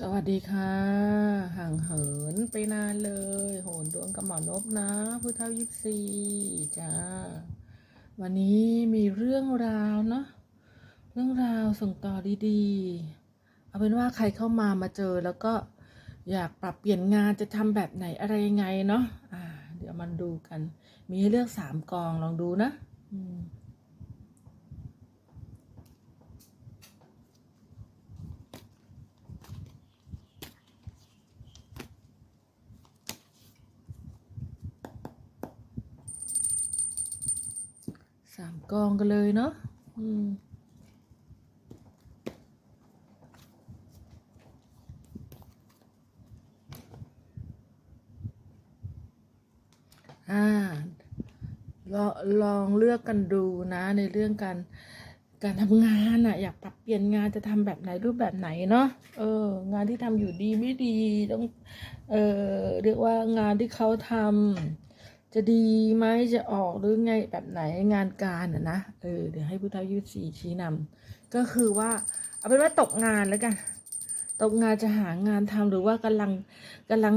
สวัสดีค่ะ ห่างเหินไปนานเลย โหนดวงกับหมอนบนะ ผู้เท่ายิบซีจ้า วันนี้มีเรื่องราวเนาะเรื่องราวส่งต่อดีๆ เอาเป็นว่าใครเข้ามามาเจอแล้วก็อยากปรับเปลี่ยนงานจะทำแบบไหนอะไรยังไงเนาะอ่าเดี๋ยวมันดูกัน มีให้เลือกสามกองลองดูนะ อืม สามกองกันเลยเนาะอืมอ่าลองลองเลือกกันดูนะในเรื่องการการทำงานอะอยากปรับเปลี่ยนงานจะทำแบบไหนรูปแบบไหนเนาะเออ งานที่ทำอยู่ดีไม่ดีต้องเออเรียกว่างานที่เขาทำ จะดีไหมจะออกหรือไงแบบไหนงานการอะนะเออเดี๋ยวให้พุทธยุทธสีชี้นำก็คือว่า เอาเป็นว่าตกงานแล้วกันตกงานจะหางานทำหรือว่ากำลังกำลัง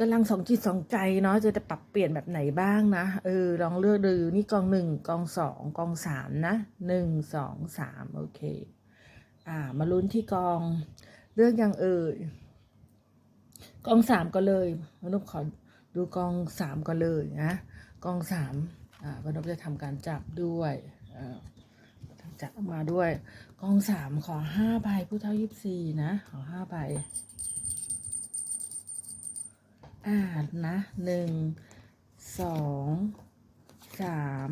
กำลังสองจิตสองใจเนาะจะจะปรับเปลี่ยนแบบไหนบ้างนะเออลองเลือกดูนี่กองหนึ่งกองสองกองสามนะหนึ่งสองสามโอเค อ่า มาลุ้นที่กองเลือกอย่างเอ่ยกองสามก็เลยมนุษย์ขอ ดูกองสามก็เลยนะกองสามอ่ามนุษย์จะทำการจับด้วยอจัดออกมาด้วย กองสามขอห้าใบผู้เท่ายิบสี่นะ ขอห้าใบอ่านะหนึ่งสองสาม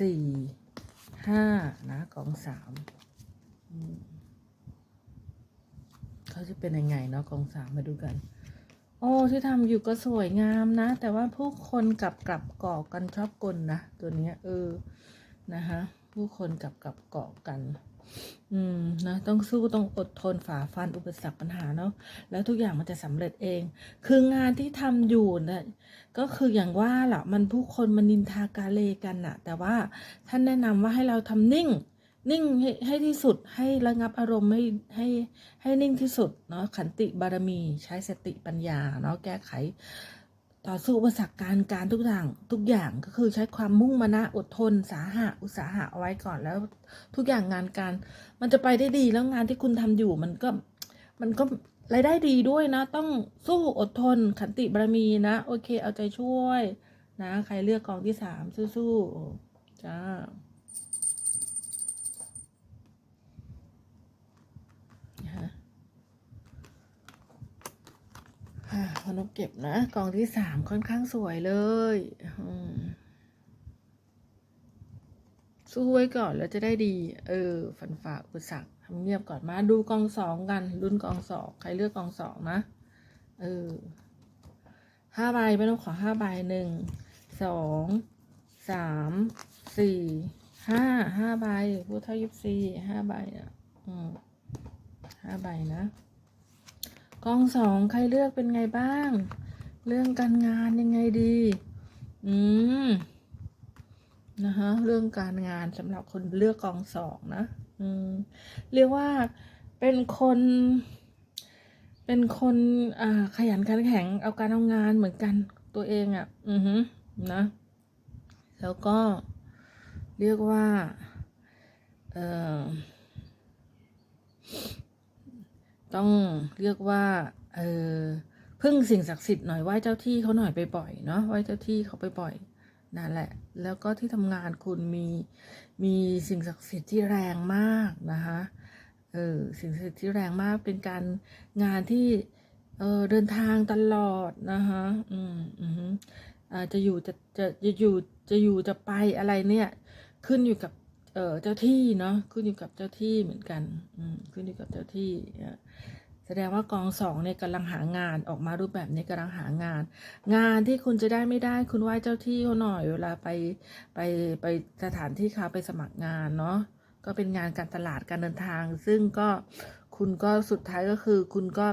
สี่ห้านะกองสามเขาจะเป็นยังไงเนาะกองสามมาดูกัน โอ้ที่ทำอยู่ก็สวยงามนะ แต่ว่าผู้คนกลับกลับเก่อกันชอบกลนะตัวเนี้ยเออนะคะผู้คนกลับกลับเกาะกัน อืมนะต้องสู้ต้องอดทนฝ่าฟันอุปสรรคปัญหาเนาะแล้วทุกอย่างมันจะสำเร็จเอง คืองานที่ทำอยู่นะก็คืออย่างว่าแหละมันผู้คนมันนินทากาเลกันนะแต่ว่าท่านแนะนำว่าให้เราทำนิ่ง นิ่งให้ให้ที่สุดให้ระงับอารมณ์ให้ให้ให้นิ่งที่สุดเนาะขันติบารมีใช้สติปัญญาเนาะแก้ไข ต่อสู้อุปสรรคการการทุกอย่างทุกอย่างก็คือใช้ความมุ่งมานะอดทน สาหะอุตสาหะเอาไว้ก่อนแล้วทุกอย่างงานการ มันจะไปได้ดีแล้วงานที่คุณทำอยู่มันก็มันก็รายได้ดีด้วยนะ ต้องสู้อดทน ขันติบารมีนะ โอเค เอาใจช่วย นะ ใครเลือกกองที่สามสู้ๆจ้า อ่าพนกเก็บนะกองที่สามค่อนข้างสวยเลยสู้ไว้ก่อนแล้วจะได้ดี เออ ฝันฝ่าอุปสรรคทำเงียบก่อนมาดูกองสองกันรุ่นกองสองใครเลือกกองสองนะ เออห้าใบไม่ต้องขอห้าใบหนึ่งสองสามสี่ห้าห้าใบพูดเท่ายิบสี่ห้าใบอะ อืมห้าใบนะ กองสองใครเลือกเป็นไงบ้าง เรื่องการงานยังไงดี อืมนะคะเรื่องการงานสำหรับคนเลือกกองสองนะอืมเรียกว่าเป็นคน เป็นคนอ่าขยันขันแข็งเอาการเอางานเหมือนกันตัวเองอะ่ะ อือฮึนะ แล้วก็เรียกว่า เอ่อ ต้องเรียกว่าเออพึ่งสิ่งศักดิ์สิทธิ์หน่อยไหว้เจ้าที่เขาหน่อยไปบ่อยเนาะไหว้เจ้าที่เขาไปบ่อยนั่นแหละ แล้วก็ที่ทำงานคุณมีมีสิ่งศักดิ์สิทธิ์ที่แรงมากนะคะเออสิ่งศักดิ์สิทธิ์ที่แรงมากเป็นการงานที่เออเดินทางตลอดนะคะอืมอืมอ่าจะอยู่จะจะจะอยู่จะอยู่จะไปอะไรเนี่ย ขึ้นอยู่กับ เออเจ้าที่เนาะขึ้นอยู่กับเจ้าที่เหมือนกันอืมขึ้นอยู่กับเจ้าที่แสดงว่ากองสองเนี่ยกำลังหางานออกมารูปแบบนี้กำลังหางาน งานที่คุณจะได้ไม่ได้คุณไหว้เจ้าที่เขาหน่อย เวลาไปไปไปสถานที่เขาไปสมัครงานเนาะก็เป็นงานการตลาดการเดินทาง ซึ่งก็คุณก็สุดท้ายก็คือคุณก็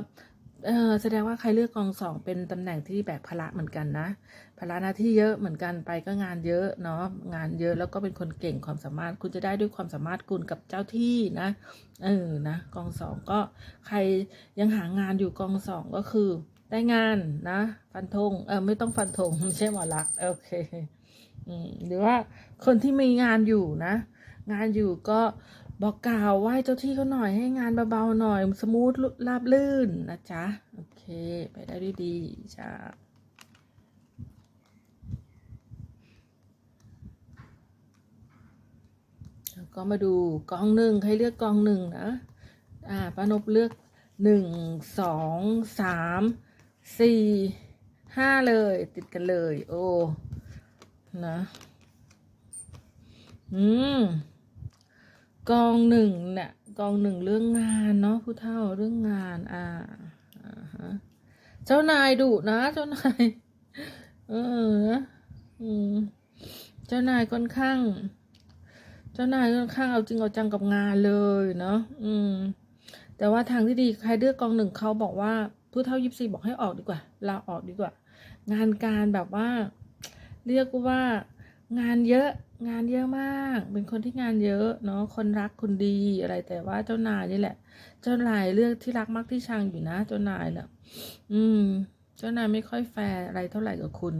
เออแสดงว่าใครเลือกกองสองเป็นตำแหน่งที่แบกภาระเหมือนกันนะภาระหน้าที่เยอะเหมือนกันไปก็งานเยอะเนาะงานเยอะแล้วก็เป็นคนเก่งความสามารถคุณจะได้ด้วยความสามารถคุณกับเจ้าที่นะเออนะกองสองก็ใครยังหางานอยู่กองสองก็คือได้งานนะ ฟันธงเออไม่ต้องฟันธงไม่ใช่หมอลักษ์โอเคหรือว่าคนที่มีงานอยู่นะ งานอยู่ก็ บอกกล่าวไหว้เจ้าที่เขาหน่อยให้งานเบาๆหน่อย สมูทราบลื่นนะจ๊ะ โอเค ไปได้ด้วยดีจ้าก็มาดูกองหนึ่งใครเลือกกองหนึ่งนะ อ่าป้านบเลือกหนึ่งสองสามสี่ห้าเลย ติดกันเลย โอ้ นะ อืม กองหนึ่งเนี่ยกองหนึ่งเรื่องงานเนาะผู้เฒ่าเรื่องงานอ่าอ่าฮะเจ้านายดุนะ เจ้านายเออนะอืมเจ้านายค่อนข้าง เจ้านายค่อนข้างเอาจริงเอาจังกับงานเลยเนาะอืม แต่ว่าทางที่ดีใครเลือกกองหนึ่งเขาบอกว่าผู้เฒ่ายิปซีบอกให้ออกดีกว่าลาออกดีกว่า งานการแบบว่า เรียกว่า งานเยอะงานเยอะมาก เป็นคนที่งานเยอะเนาะคนรักคนดีอะไรแต่ว่าเจ้านายนี่แหละ เจ้านายเลือกที่รักมักที่ชังอยู่นะ เจ้านายเนี่ยอืม เจ้านายไม่ค่อยแฟร์อะไรเท่าไหร่กับคุณ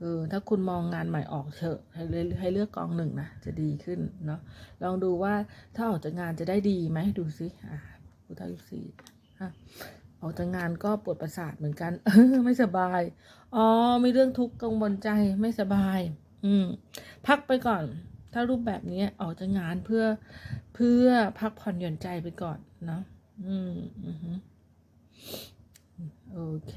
เออถ้าคุณมองงานใหม่ออกเถอะให้เลือกให้เลือกกองหนึ่งนะจะดีขึ้นเนาะลองดูว่าถ้าออกจากงานจะได้ดีไหมดูสิอะผู้ท่ายุสี่อออกจากงานก็ปวดประสาทเหมือนกันเออไม่สบาย อ๋อมีเรื่องทุกข์กังวลใจไม่สบาย อืม พักไปก่อน ถ้ารูปแบบนี้ออกจากงานเพื่อเพื่อพักผ่อนหย่อนใจไปก่อนเนาะอืมอือโอเค